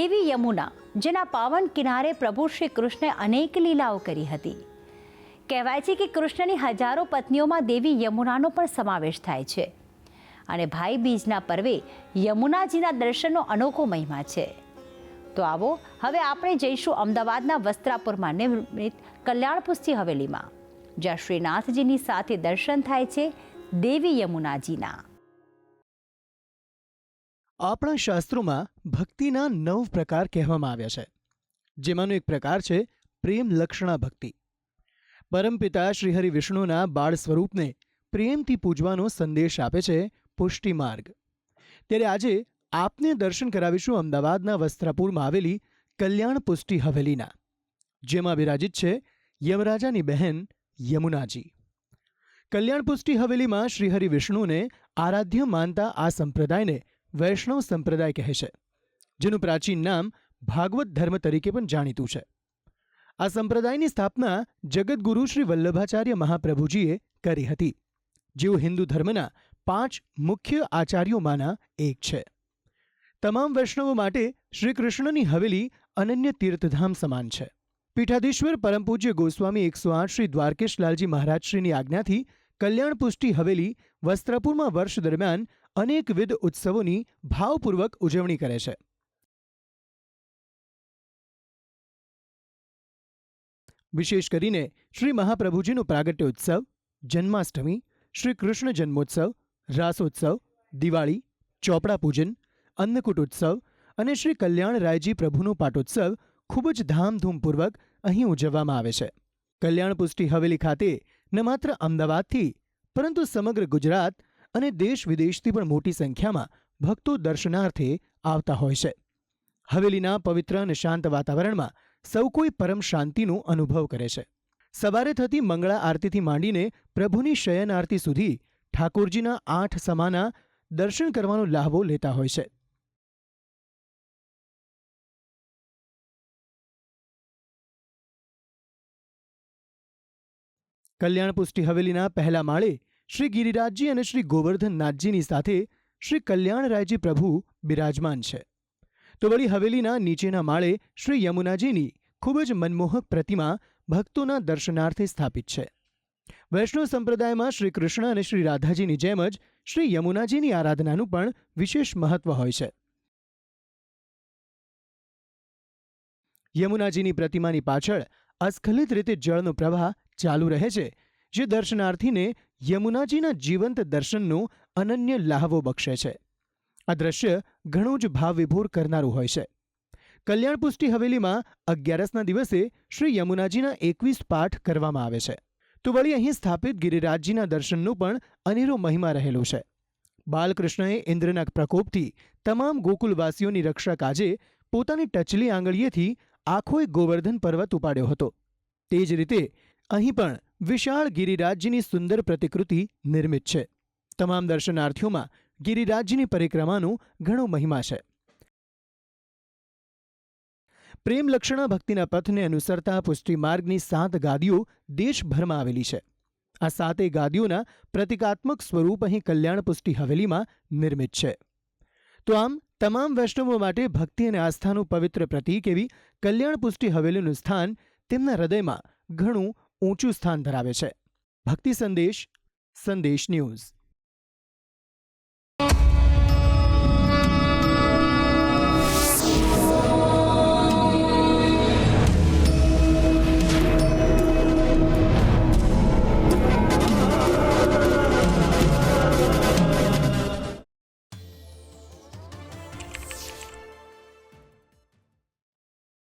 દેવી યમુના, જેના પાવન કિનારે પ્રભુ શ્રી કૃષ્ણે અનેક લીલાઓ કરી હતી. કહેવાય છે કે કૃષ્ણની હજારો પત્નીઓમાં દેવી યમુનાનો પણ સમાવેશ થાય છે. અને ભાઈ બીજના પર્વે યમુનાજીના દર્શનનો અનોખો મહિમા છે. તો આવો, હવે આપણે જઈશું અમદાવાદના વસ્ત્રાપુરમાં નિર્મિત કલ્યાણપુસ્તી હવેલીમાં, જ્યાં શ્રીનાથજીની સાથે દર્શન થાય છે દેવી યમુનાજીના. આપણા શાસ્ત્રોમાં ભક્તિના નવ પ્રકાર કહેવામાં આવ્યા છે. જેમાંનો એક પ્રકાર છે પ્રેમ લક્ષણા ભક્તિ. પરમપિતા શ્રીહરિ વિષ્ણુના બાળ સ્વરૂપને પ્રેમથી પૂજવાનો સંદેશ આપે છે પુષ્ટિ માર્ગ. ત્યારે આજે આપને દર્શન કરાવીશું અમદાવાદના વસ્ત્રાપુરમાં આવેલી કલ્યાણ પુષ્ટિ હવેલીના, જેમાં વિરાજિત છે યમરાજાની બહેન યમુનાજી. કલ્યાણ પુષ્ટિ હવેલીમાં શ્રીહરિ વિષ્ણુને આરાધ્ય માનતા આ સંપ્રદાયને વૈષ્ણવ સંપ્રદાય કહે છે, જેનું પ્રાચીન નામ ભાગવત ધર્મ તરીકે પણ જાણીતું છે. આ સંપ્રદાયની સ્થાપના જગતગુરુ શ્રી વલ્લભાચાર્ય મહાપ્રભુજીએ કરી હતી, જેઓ હિન્દુ ધર્મના પાંચ મુખ્ય આચાર્યોમાંના એક છે. તમામ વૈષ્ણવો માટે શ્રી કૃષ્ણની હવેલી અનન્ય તીર્થધામ સમાન છે. પીઠાધીશ્વર પરમ પૂજ્ય ગોસ્વામી એકસો આઠ શ્રી દ્વારકેશલાલજી મહારાજશ્રીની આજ્ઞાથી કલ્યાણ પુષ્ટિ હવેલી વસ્ત્રાપુરમાં વર્ષ દરમિયાન અનેકવિધ ઉત્સવોની ભાવપૂર્વક ઉજવણી કરે છે. વિશેષ કરીને શ્રી મહાપ્રભુજીનો પ્રાગટ્ય ઉત્સવ, જન્માષ્ટમી, શ્રી કૃષ્ણ જન્મોત્સવ, રાસોત્સવ, દિવાળી, ચોપડા પૂજન, અન્નકૂટ ઉત્સવ અને શ્રી કલ્યાણરાયજી પ્રભુનો પાટોત્સવ ખૂબ જ ધામધૂમપૂર્વક અહીં ઉજવવામાં આવે છે. કલ્યાણ પુષ્ટિ હવેલી ખાતે ન માત્ર અમદાવાદથી, પરંતુ સમગ્ર ગુજરાત અને દેશ વિદેશથી પણ મોટી સંખ્યામાં ભક્તો દર્શનાર્થે આવતા હોય છે. હવેલીના પવિત્ર અને શાંત વાતાવરણમાં સૌ કોઈ પરમ શાંતિનો અનુભવ કરે છે. સવારે થતી મંગળા આરતીથી માંડીને પ્રભુની શયન આરતી સુધી ઠાકોરજીના આઠ સમાના દર્શન કરવાનો લાહવો લેતા હોય છે. કલ્યાણ પુષ્ટિ હવેલીના પહેલા માળે શ્રી ગિરિરાજજી અને શ્રી ગોવર્ધનનાથજીની સાથે શ્રી કલ્યાણરાયજી પ્રભુ બિરાજમાન છે. તો વળી હવેલીના નીચેના માળે શ્રી યમુનાજીની ખૂબ જ મનમોહક પ્રતિમા ભક્તોના દર્શનાર્થે સ્થાપિત છે. વૈષ્ણવ સંપ્રદાયમાં શ્રી કૃષ્ણ અને શ્રી રાધાજીની જેમ જ શ્રી યમુનાજીની આરાધનાનું પણ વિશેષ મહત્વ હોય છે. યમુનાજીની પ્રતિમાની પાછળ અસ્ખલિત રીતે જળનો પ્રવાહ ચાલુ રહે છે, જે દર્શનાર્થીને યમુનાજીના જીવંત દર્શનનો અનન્ય લાહવો બક્ષે છે. આ દ્રશ્ય ઘણું જ ભાવવિભોર કરનારું હોય છે. કલ્યાણ પુષ્ટિ હવેલીમાં અગિયારસના દિવસે શ્રી યમુનાજીના એકવીસ પાઠ કરવામાં આવે છે. તો વળી અહીં સ્થાપિત ગિરિરાજજીના દર્શનનો પણ અનેરો મહિમા રહેલો છે. બાલકૃષ્ણએ ઇન્દ્રના પ્રકોપથી તમામ ગોકુલવાસીઓની રક્ષા કાજે પોતાની ટચલી આંગળીએથી આખો એક ગોવર્ધન પર્વત ઉપાડ્યો હતો. તે જ રીતે અહીં પણ વિશાળ ગિરિરાજજીની સુંદર પ્રતિકૃતિ નિર્મિત છે. તમામ દર્શનાર્થીઓમાં ગિરિરાજજીની પરિક્રમાનો ઘણો મહિમા છે. પ્રેમ લક્ષણા ભક્તિના પથને અનુસરતા પુષ્ટિ માર્ગની સાત ગાદીઓ દેશભરમાં આવેલી છે. આ સાતેય ગાદીઓના પ્રતિકાત્મક સ્વરૂપ અહીં કલ્યાણ પુષ્ટિ હવેલીમાં નિર્મિત છે. તો આમ, તમામ વૈષ્ણવો માટે ભક્તિ અને આસ્થાનું પવિત્ર પ્રતીક એવી કલ્યાણ પુષ્ટિ હવેલીનું સ્થાન તેમના હૃદયમાં ઘણું ઊંચું સ્થાન ધરાવે છે. ભક્તિ સંદેશ સંદેશ ન્યૂઝ.